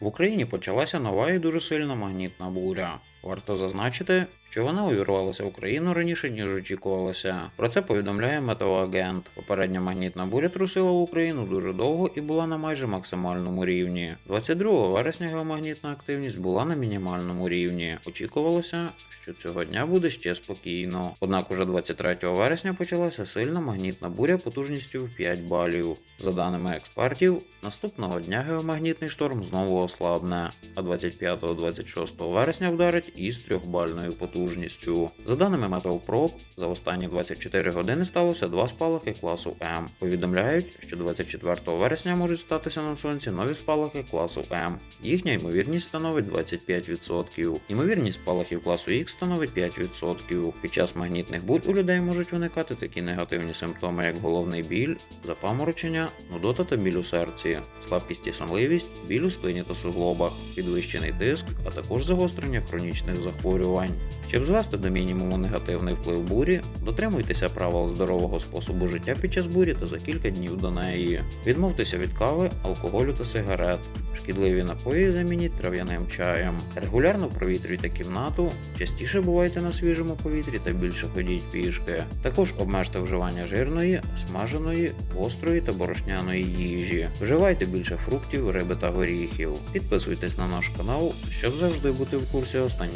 В Україні почалася нова і дуже сильна магнітна буря. Варто зазначити, що вона увірвалася в Україну раніше, ніж очікувалося. Про це повідомляє метеоагент. Попередня магнітна буря трусила в Україну дуже довго і була на майже максимальному рівні. 22 вересня геомагнітна активність була на мінімальному рівні. Очікувалося, що цього дня буде ще спокійно. Однак уже 23 вересня почалася сильна магнітна буря потужністю в 5 балів. За даними експертів, наступного дня геомагнітний шторм знову ослабне, а 25-26 вересня вдарить із трьохбальною потужністю. За даними Meteoprobe, за останні 24 години сталося два спалахи класу М. Повідомляють, що 24 вересня можуть статися на сонці нові спалахи класу М. Їхня ймовірність становить 25%. Ймовірність спалахів класу Х становить 5%. Під час магнітних бурь у людей можуть виникати такі негативні симптоми, як головний біль, запаморочення, нудота та біль у серці, слабкість і сонливість, біль у спині та суглобах, підвищений тиск, а також загострення хронічних захворювань. Щоб звести до мінімуму негативний вплив бурі, дотримуйтеся правил здорового способу життя під час бурі та за кілька днів до неї. Відмовтеся від кави, алкоголю та сигарет. Шкідливі напої замініть трав'яним чаєм. Регулярно провітрюйте кімнату, частіше бувайте на свіжому повітрі та більше ходіть пішки. Також обмежте вживання жирної, смаженої, гострої та борошняної їжі. Вживайте більше фруктів, риби та горіхів. Підписуйтесь на наш канал, щоб завжди бути в курсі останніх